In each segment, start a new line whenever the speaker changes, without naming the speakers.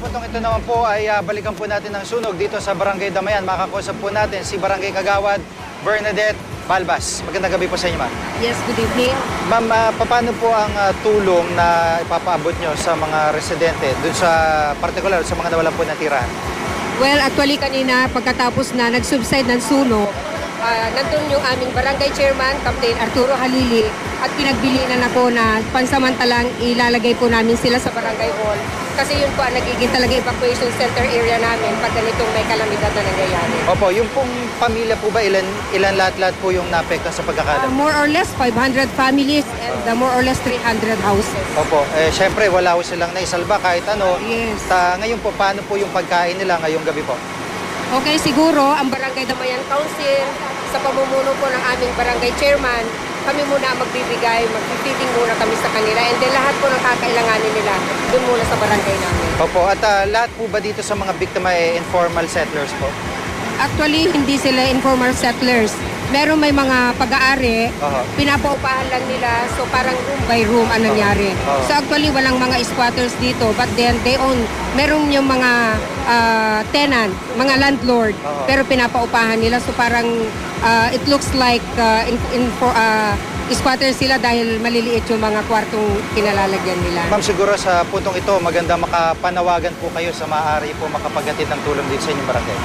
puntong ito naman po ay ah, balikan po natin ang sunog dito sa Barangay Damayan. Makakausap po natin si Barangay Kagawad Bernadette Balbas. Magandang gabi po sa inyo, ma'am.
Yes, good evening.
Ma'am, ah, paano po ang ah, tulong na ipapaabot nyo sa mga residente dun sa partikular sa mga nawalan po ng tirahan?
Well, actually kanina pagkatapos na nag-subside ng sunog, ah, nandun yung aming barangay chairman, Captain Arturo Halili, at pinagbilinan ako na pansamantalang ilalagay po namin sila sa barangay hall. Kasi yun po ang nagiging talaga evacuation center area namin pag ganitong may kalamidad na nangyayari.
Opo, yung pong pamilya po ba, ilan, ilan lahat-lahat po yung naapektan sa pagkakalam?
more or less 500 families and ah, more or less 300 houses.
Opo, eh, syempre wala ko silang naisalba kahit ano.
Yes.
Ta, ngayon po, paano po yung pagkain nila ngayong gabi po?
Okay, siguro ang Barangay Damayan Council sa pamumuno po ng aming barangay chairman, kami muna magbibigay, mag-feeding muna kami sa kanila and then lahat po ng kakailanganin nila doon muna sa barangay namin.
Opo, at ah, lahat po ba dito sa mga biktima eh, informal settlers po?
Actually, hindi sila informal settlers. Meron may mga pag-aari,
Oho.
pinapaupahan lang nila, so parang room by room ang nangyari.
Oo.
So actually, walang mga squatters dito, but then they own, meron yung mga ah, tenant, mga landlord,
Oo.
pero pinapaupahan nila. So parang ah, it looks like ah, in, in, for, ah, squatters sila dahil maliliit yung mga kwartong kinalalagyan nila.
Ma'am, siguro sa puntong ito, maganda makapanawagan po kayo sa maaari po makapagatid ng tulong dito sa inyong barangay.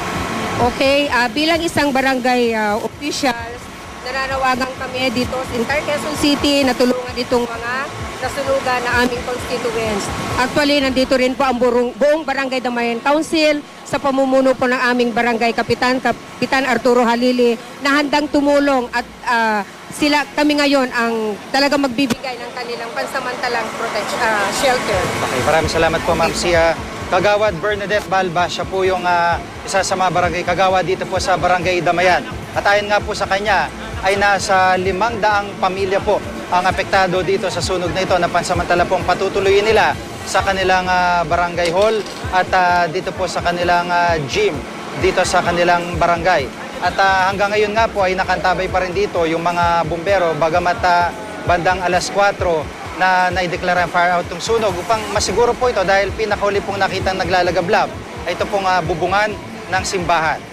Okay, ah, bilang isang barangay ah, officials, nananawagan kami dito sa entire Quezon City na tulungan itong mga nasunugan na aming constituents. Actually, nandito rin po ang burong, buong Barangay Damayan Council sa pamumuno po ng aming barangay kapitan, Kapitan Arturo Halili, na handang tumulong at ah, sila kami ngayon ang talaga magbibigay ng kanilang pansamantalang protection, ah, shelter.
Okay, maraming salamat po ma'am. Si ah, Kagawad Bernadette Balba, siya po yung ah, isa sa mga barangay Kagawad dito po sa Barangay Damayan. At ayon nga po sa kanya, ay nasa limang daang pamilya po ang apektado dito sa sunog na ito na pansamantala pong patutuloyin nila sa kanilang ah, barangay hall at ah, dito po sa kanilang ah, gym dito sa kanilang barangay. At ah, hanggang ngayon nga po ay nakantabay pa rin dito yung mga bumbero bagamat ah, bandang alas 4 na naideklara fire out ng sunog upang masiguro po ito dahil pinakahuli pong nakitang naglalagablab ay ito pong ah, bubungan ng simbahan.